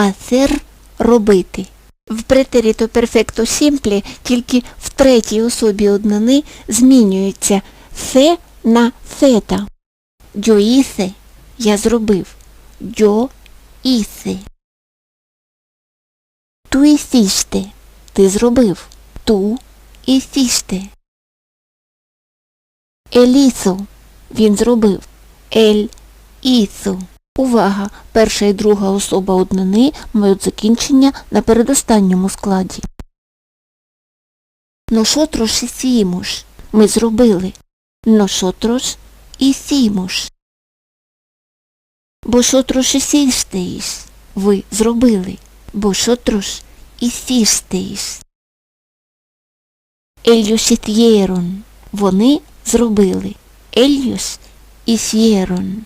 Hacer – робити. В претеріто перфекто сімплі тільки в третій особі однини змінюється «се» на. Yo hice – я зробив. Hice. Tú hiciste – ти зробив. Hiciste. Él hizo – він зробив. Él hizo. Увага! Перша і друга особа однини мають закінчення на передостанньому складі. Nosotros hicimos – ми зробили. Nosotros hicimos. Vosotros hicisteis – ви зробили. Vosotros hicisteis. Ellos hicieron – вони зробили. Ellos hicieron.